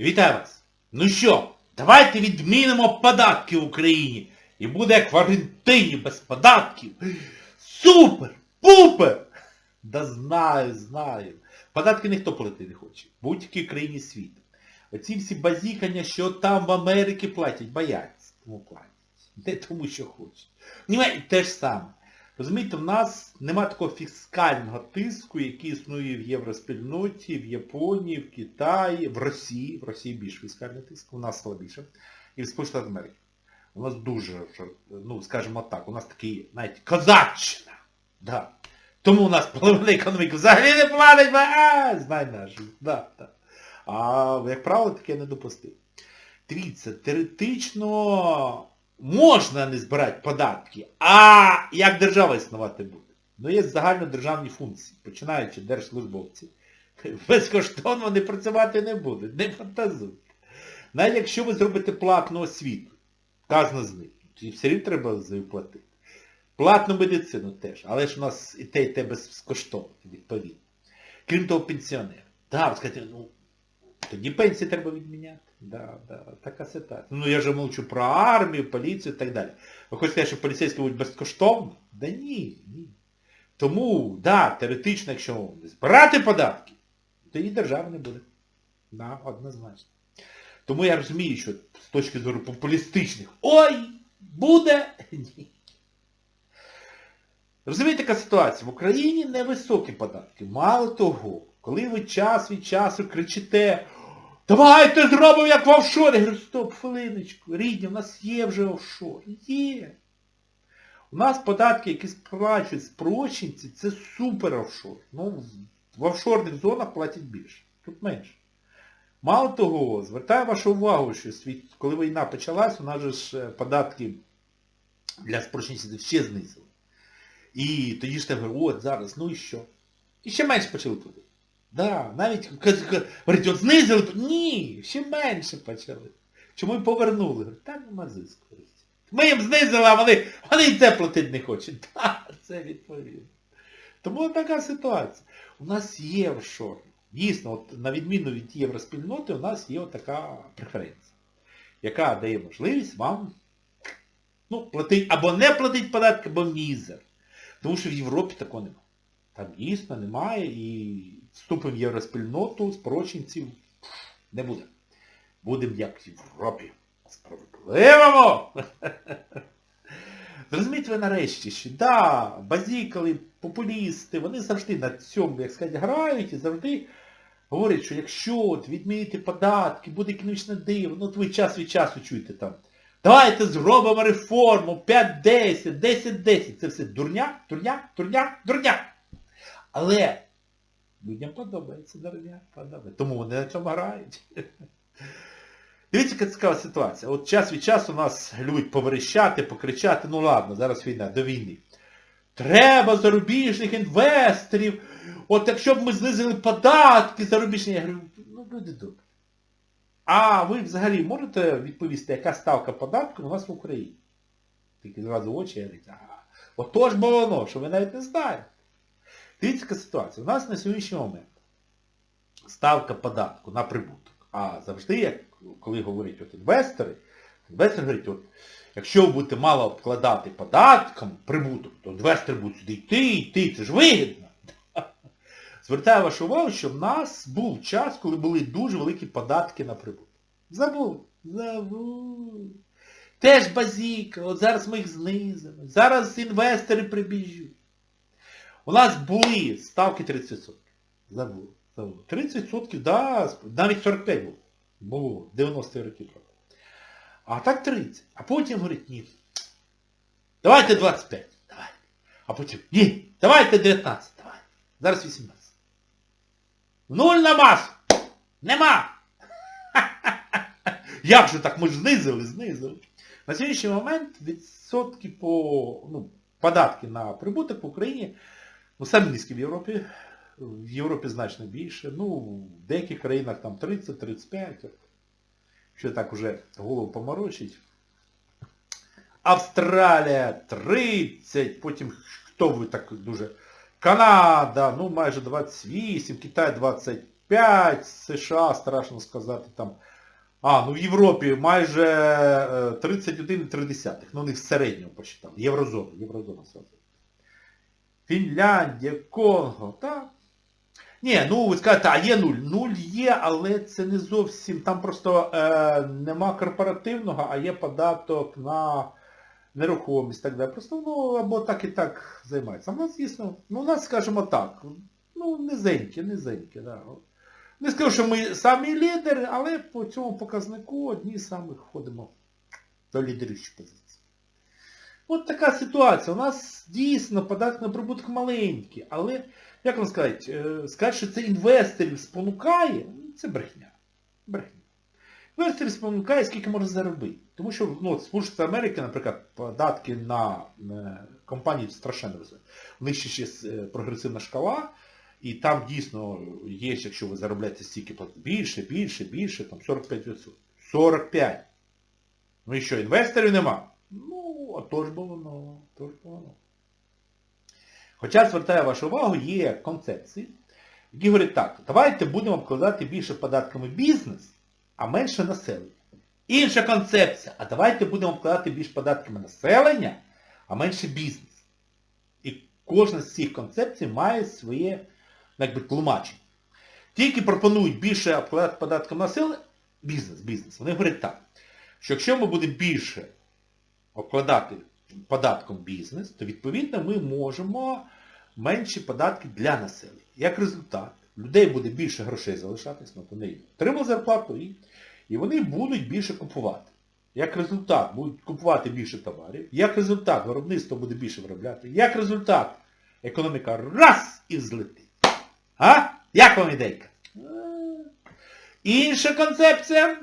Вітаю вас! Ну що, давайте відмінимо податки в Україні. І буде Аргентині без податків. Супер! Пупер! Да знаю, знаю. Податки ніхто платити не хоче. Будь-якій країні світу. Оці всі базікання, що там в Америці платять, бояться. Тому платять. Не тому, що хочуть. Німей те ж саме. Розумієте, в нас нема такого фіскального тиску, який існує в євроспільноті, в Японії, в Китаї, в Росії. В Росії більш фіскальний тиск, у нас слабіше. І в Сполучених Америки. У нас дуже, ну, скажімо так, у нас такий, навіть, козаччина. Да. Тому у нас половина економіки взагалі не платить, а, знай нашу. Да, да. А, як правило, таке не допустив. Дивіться, теоретично можна не збирати податки, а як держава існувати буде? Ну є загальнодержавні функції, починаючи держслужбовці. Безкоштовно вони працювати не будуть, не фантазуйте. Навіть якщо ви зробите платну освіту, вказано з них, тоді все рівно треба за нею платити. Платну медицину теж, але ж у нас і те, і те безкоштовно, відповідно. Крім того, пенсіонери. Так, ви скажете, ну, тоді пенсії треба відміняти. Да, да, така ситуація. Ну я вже мовчу про армію, поліцію і так далі. Ви хочете що поліцейські будуть безкоштовно? Да ні, ні. Тому, да, теоретично, якщо збирати податки, тоді держави не буде. Да, однозначно. Тому я розумію, що з точки зору популістичних, ой, буде, ні. Розумієте, яка ситуація? В Україні невисокі податки. Мало того, коли ви час від часу кричите, давайте зробимо як в офшорі. Я говорю, стоп, хвилиночку, рідні, у нас є вже офшор. Є. У нас податки, які сплачують спрощенці, це супер офшор. Ну, в офшорних зонах платять більше. Тут менше. Мало того, звертаю вашу увагу, що коли війна почалась, у нас же ж е, податки для спрощенців ще знизили. І тоді ж тебе говорять, от зараз, ну і що? І ще менше почали туди. Да, навіть говорить, от знизили, ні, ще менше почали. Чому й повернули? Та нема зиску. Ми їм знизили, а вони, вони і це платити не хочуть. Так, це відповідно. Тому така ситуація. У нас є офшор. Дійсно, от, на відміну від євроспільноти, у нас є така преференція, яка дає можливість вам ну, платити або не платити податки, або мізер. Тому що в Європі такого немає. Там дійсно немає і вступимо в євроспільноту, спроченців не буде. Будемо як в Європі. Справедливимо! Зрозумійте ви нарешті, що да, базікали, популісти, вони завжди на цьому, як сказати, грають і завжди говорять, що якщо от відмінити податки, буде економічно диво, ну ви час від часу чуєте там. Давайте зробимо реформу 5-10, 10-10. Це все дурня, дурня, дурня, дурня. Але людям подобається дурня, подобається. Тому вони на цьому грають. Дивіться, яка цікава ситуація. От час від часу нас любить поверещати, покричати, ну ладно, зараз війна, до війни. Треба зарубіжних інвесторів. От якщо б ми знизили податки зарубіжні, я говорю, ну люди добре. А ви взагалі можете відповісти, яка ставка податку у нас в Україні? Тільки зразу очі говорять, ага. Отож бо воно, що ви навіть не знаєте. Дивіться, ситуація. У нас на сьогоднішній момент ставка податку на прибуток. А завжди, як коли говорять от інвестори, інвестори говорять, от, якщо ви будете мало обкладати податком прибуток, то інвестори будуть сюди йти, йти, це ж вигідно. Звертаю вашу увагу, що в нас був час, коли були дуже великі податки на прибуток. Забув. Забув. Теж базіка, от зараз ми їх знизимо. Зараз інвестори прибіжуть. У нас були ставки 30%. Забув. Забув. 30%, да, навіть 45 було. Було. 90 років. А так 30. А потім говорить, ні. Давайте 25. Давайте. А потім, ні, давайте 19. Давайте. Зараз 18. Нуль на масу. Нема. Як же так? Ми ж знизили, знизили. На сьогоднішній момент відсотки по, ну, податки на прибуток в Україні, ну, самі низькі в Європі. В Європі значно більше. Ну, в деяких країнах там 30-35. Що так уже голову поморочить. Австралія 30, потім хто ви так дуже... Канада, ну майже 28, Китай 25, 25, США, страшно сказати, там. А, ну в Європі майже е, 31,3. Ну, не в середньому посчитав. Єврозона, єврозона сразу. Фінляндія, Конго, так. Ні, ну ви скажете, а є нуль. Нуль є, але це не зовсім. Там просто е, нема корпоративного, а є податок на нерухомість так далі. Просто ну, або так і так займається. А в нас, звісно, ну у нас, скажімо так, ну, низенькі, низенькі, да. Не скажу, що ми самі лідери, але по цьому показнику одні з самих входимо до лідеруючих позицій. От така ситуація. У нас дійсно податок на прибуток маленький, але, як вам сказати, е, сказати, що це інвесторів спонукає, ну, це брехня. Брехня. Інвесторів спонукає, скільки можна заробити. Тому що ну, Сполучені Америки, наприклад, податки на е, компанії страшенно високі. У них ще е, прогресивна шкала, і там дійсно є, якщо ви заробляєте стільки більше, більше, більше, там 45%. 45. Ну і що, інвесторів нема? Ну, а то ж було воно, то ж воно. Хоча, звертаю вашу увагу, є концепції, які говорять так, давайте будемо обкладати більше податками бізнес, а менше населення. Інша концепція, а давайте будемо обкладати більше податками населення, а менше бізнес. І кожна з цих концепцій має своє якби, тлумачення. Ті, які пропонують більше обкладати податком населення, бізнес, бізнес, вони говорять так, що якщо ми будемо більше обкладати податком бізнес, то відповідно ми можемо менші податки для населення. Як результат, людей буде більше грошей залишатись, ну, вони отримали зарплату і, і вони будуть більше купувати. Як результат, будуть купувати більше товарів. Як результат, виробництво буде більше виробляти. Як результат, економіка раз і взлетить. А? Як вам ідейка? Інша концепція.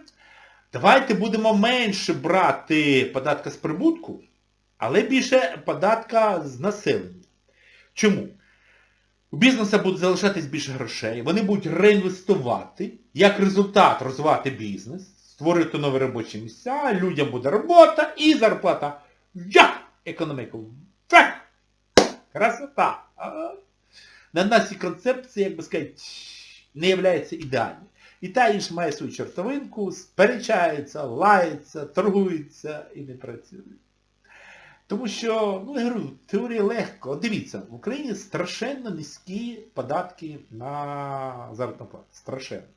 Давайте будемо менше брати податка з прибутку, але більше податка з населення. Чому? У бізнесу буде залишатись більше грошей, вони будуть реінвестувати, як результат розвивати бізнес, створити нові робочі місця, людям буде робота і зарплата. Як? Економіку. Так! Красота! На ці концепції, як би сказати, не являються ідеальними. І та інша має свою чертовинку, сперечається, лається, торгується і не працює. Тому що, ну я говорю, теорія легко. Дивіться, в Україні страшенно низькі податки на заробітну плату. Страшенно.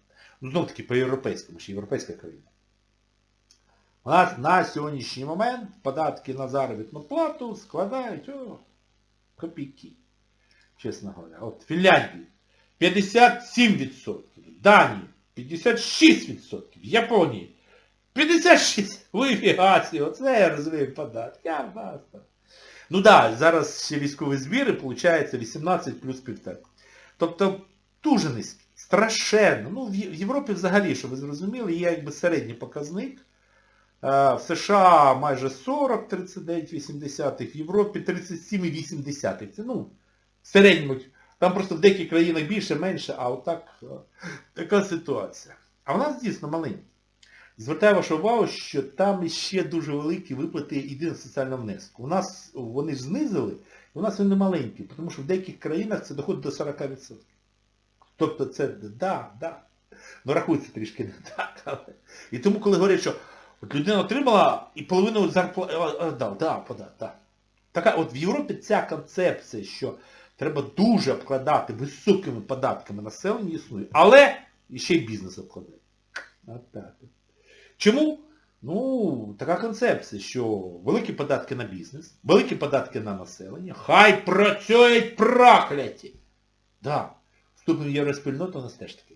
Ну, знов таки по-європейському, ще європейська країна. У нас на сьогоднішній момент податки на заробітну плату складають о, копійки, чесно говоря. От Фінляндії 57%, Данії 56%, В Японії 56, ви фігасі, оце я розумію податки. Я баста. Ну так, да, зараз ще військові збіри, виходить 18 плюс 5. Тобто дуже низькі. Страшенно. Ну, в Європі взагалі, щоб ви зрозуміли, є якби середній показник. В США майже 40, 39, 80, в Європі 37,8. Це, ну, в середньому. Там просто в деяких країнах більше, менше, а отак така ситуація. А в нас дійсно маленькі. Звертаю вашу увагу, що там ще дуже великі виплати єдиного соціального внеску. У нас вони ж знизили, і у нас вони маленькі, тому що в деяких країнах це доходить до 40%. Тобто це, да, да. Ну рахується трішки не так. Але... І тому, коли говорять, що от людина отримала і половину зарплати, да, да, пода, да. Така, от в Європі ця концепція, що треба дуже обкладати високими податками населення існує, але ще й бізнес обкладає. Чому? Ну, така концепція, що великі податки на бізнес, великі податки на населення, хай працюють прокляті. Да, вступимо в євроспільноту у нас теж таке.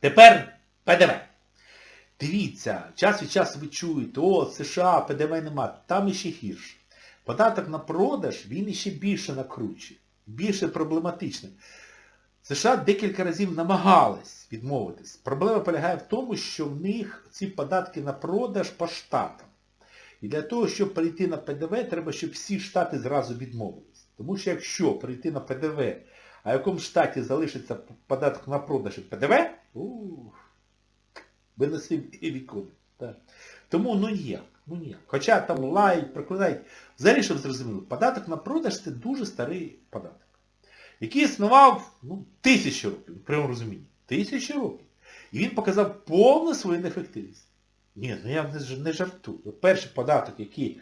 Тепер ПДВ. Дивіться, час від часу ви чуєте, о, США, ПДВ нема, там іще гірше. Податок на продаж, він іще більше накручує, більше проблематичний. США декілька разів намагались відмовитись. Проблема полягає в тому, що в них ці податки на продаж по штатам. І для того, щоб перейти на ПДВ, треба, щоб всі штати зразу відмовились. Тому що якщо перейти на ПДВ, а в якому штаті залишиться податок на продаж і ПДВ, ух, винесли і вікони. Тому ну ніяк, ну ніяк. Хоча там лають, прокладають. Взагалі, щоб зрозуміло, податок на продаж це дуже старий податок який існував ну, тисячі років, в прямому розумінні. Тисячі років. І він показав повну свою неефективність. Ні, ну я не жартую. Перший податок, який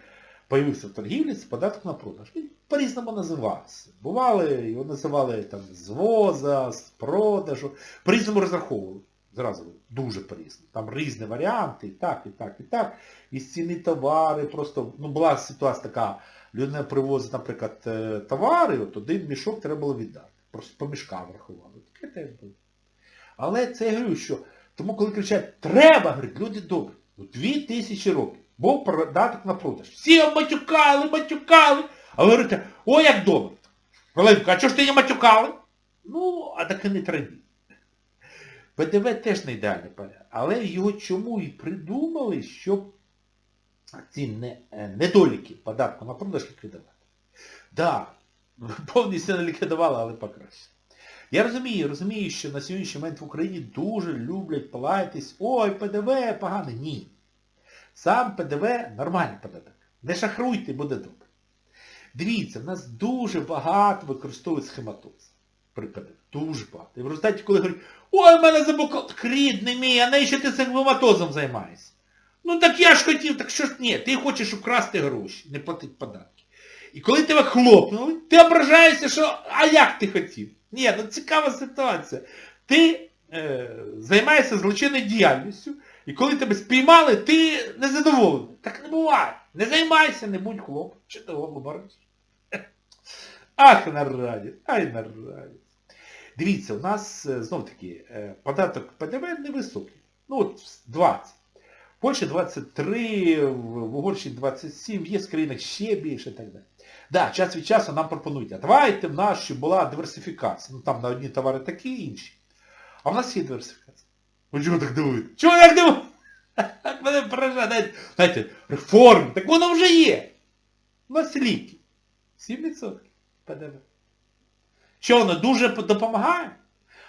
появився в торгівлі, це податок на продаж. Він по-різному називався. Бували, його називали там з воза, з продажу. По-різному розраховували. Зразу дуже по-різному. Там різні варіанти, і так, і так, і так. І ціни товари, просто, ну була ситуація така, людина привозить, наприклад, е, товари, от один мішок треба було віддати. Просто по мішкам рахували. Таке теж було. Але це я говорю, що тому коли кричать, треба, говорить, люди добрі. Ну, Дві тисячі років. Був податок на продаж. Всі матюкали, матюкали. А ви говорите, о, як добре. Валенко, а чого ж ти не матюкали? Ну, а таке не треба. ПДВ теж не ідеальний порядок. Але його чому і придумали, щоб ці е, недоліки податку на продаж ліквідувати. Так, да, повністю не ліквідували, але покраще. Я розумію, розумію, що на сьогоднішній момент в Україні дуже люблять палатись, ой, ПДВ поганий. Ні. Сам ПДВ нормальний податок. Не шахруйте, буде добре. Дивіться, в нас дуже багато використовують схематоз при ПДВ. Дуже багато. І в результаті, коли говорять, ой, в мене заблокував, рідний мій, а навіщо ти схематозом займаєшся? Ну так я ж хотів, так що ж ні, ти хочеш украсти гроші, не платити податки. І коли тебе хлопнули, ти ображаєшся, що а як ти хотів? Ні, ну цікава ситуація. Ти е, займаєшся злочинною діяльністю, і коли тебе спіймали, ти незадоволений. Так не буває. Не займайся, не будь хлоп. Чи того обереш? Ах, нарадість, ай нарадість. Дивіться, у нас, е, знов таки, е, податок ПДВ невисокий. Ну от 20. В Польщі 23, в Угорщині 27, є в країнах ще більше і так далі. Да, час від часу нам пропонують, а давайте в нас щоб була диверсифікація. Ну там на одні товари такі, інші. А в нас є диверсифікація. Ну чого так дивують? Чого так дивують? Мене поражає, знаєте, знаєте, реформи, так воно вже є. У нас ліки. 7% ПДВ. Що воно дуже допомагає?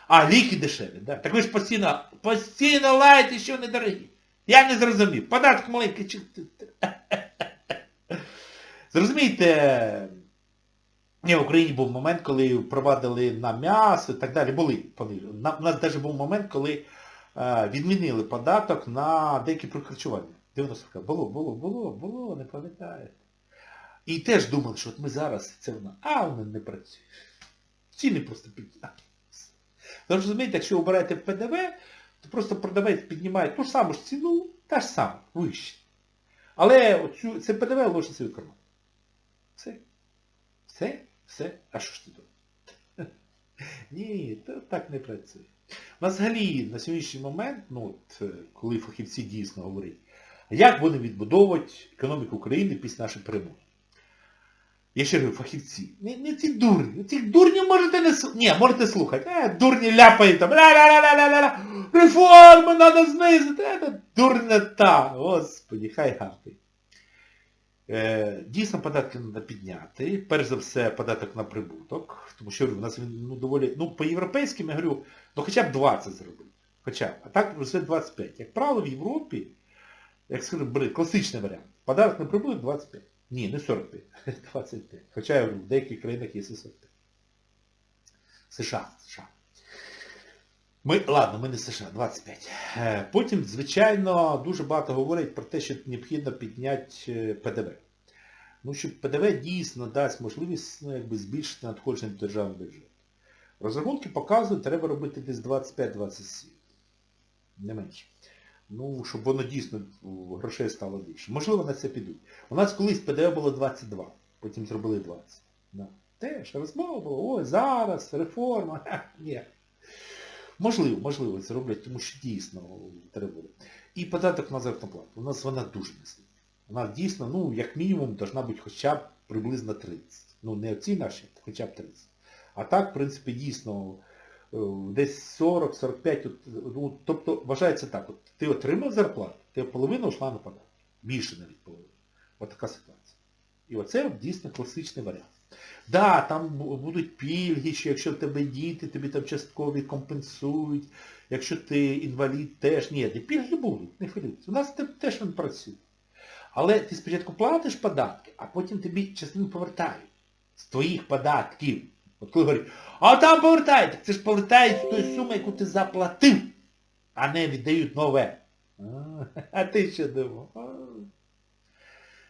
А, ліки дешеві, да? Так ви ж постійно, постійно лаєте, що вони дорогі. Я не зрозумів. Податок маленький чи... Зрозумієте, ні, в Україні був момент, коли впровадили на м'ясо і так далі. Були понижені. У нас навіть був момент, коли е, відмінили податок на деякі прихарчування. 90 років. Було, було, було, було, не пам'ятаєте. І теж думали, що от ми зараз це воно. А воно не працює. Ціни просто піднялися. Тож розумієте, якщо ви обираєте ПДВ, то просто продавець піднімає ту ж саму ж ціну, та ж сама, вище. Але оцю, це ПДВ ложить свій карман. Все. Все? Все? А що ж ти думаєш? Ні, то так не працює. Взагалі на сьогоднішній момент, ну от, е, коли фахівці дійсно говорять, як вони відбудовують економіку України після нашої перемоги? Я ще говорю, фахівці. Не, не ці дурні. Цих дурнів можете не слухати. Ні, можете слухати. Е, дурні ляпають там. Ля-ля-ля-ля-ля-ля. Реформи треба знизити. Е, та. Господі, хай гапить. Е, дійсно податки треба підняти. Перш за все податок на прибуток. Тому що в нас він ну, доволі... Ну, по-європейським я говорю, ну хоча б 20 зробити. Хоча б. А так вже 25. Як правило, в Європі, як скажу, класичний варіант. Податок на прибуток 25. Ні, не 45, 25. Хоча в деяких країнах є і 45. США, США. Ми, ладно, ми не США, 25. Е, Потім, звичайно, дуже багато говорять про те, що необхідно підняти е, ПДВ. Ну, що ПДВ дійсно дасть можливість ну, якби, збільшити надходження до державного бюджету. Розрахунки показують, треба робити десь 25-27. Не менше. Ну, щоб воно дійсно грошей стало більше. Можливо, на це підуть. У нас колись ПДВ було 22, потім зробили 20. Да. Теж розмова була, ой, зараз, реформа. Ні. Можливо, можливо, це роблять, тому що дійсно треба. І податок на заробітну плату. У нас вона дуже низька. Вона дійсно, ну, як мінімум, должна бути хоча б приблизно 30. Ну, не оці наші, хоча б 30. А так, в принципі, дійсно, десь 40-45, ну, тобто вважається так, от, ти отримав зарплату, ти половина йшла на податок. Більше навіть половина. От така ситуація. І оце дійсно класичний варіант. Да, там будуть пільги, що якщо в тебе діти, тобі там частково компенсують, якщо ти інвалід теж. Ні, пільги будуть, не хвилюйтесь. У нас теж він працює. Але ти спочатку платиш податки, а потім тобі частину повертають з твоїх податків. От коли говорять, а там повертають, це ж повертають з тої суми, яку ти заплатив, а не віддають нове. А, ти що думав?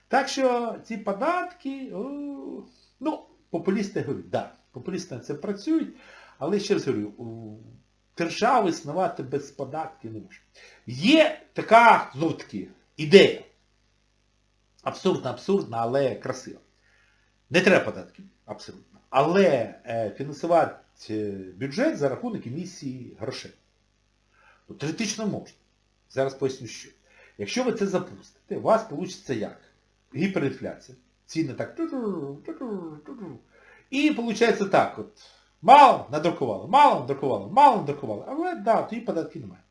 Так що ці податки, ну, популісти говорять, так, да, популісти на це працюють, але ще раз говорю, у держави існувати без податків не може. Є така, знов таки, ідея. Абсурдна, абсурдна, але красива. Не треба податків, абсолютно. Але е, фінансувати бюджет за рахунок емісії грошей. Ну, теоретично можна. Зараз поясню що. Якщо ви це запустите, у вас вийде як? Гіперінфляція. Ціни так. І виходить так от. Мало надрукували, мало надрукували, мало надрукували. Але да, тоді податків немає.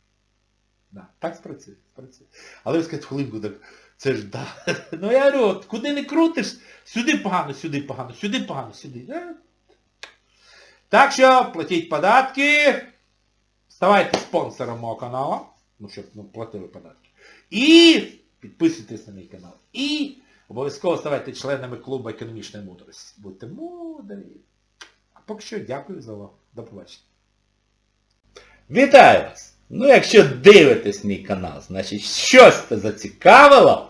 Да, так спрацює, спрацює. Але ви скажете, хвилинку, так це ж да. Ну я говорю, от, куди не крутиш, сюди погано, сюди погано, сюди погано, сюди. Е. Так що платіть податки, ставайте спонсором мого каналу, ну щоб ну, платили податки. І підписуйтесь на мій канал. І обов'язково ставайте членами клубу економічної мудрості. Будьте мудрі. А поки що дякую за увагу. До побачення. Вітаю вас! Ну, якщо дивитесь мій канал, значить щось це зацікавило,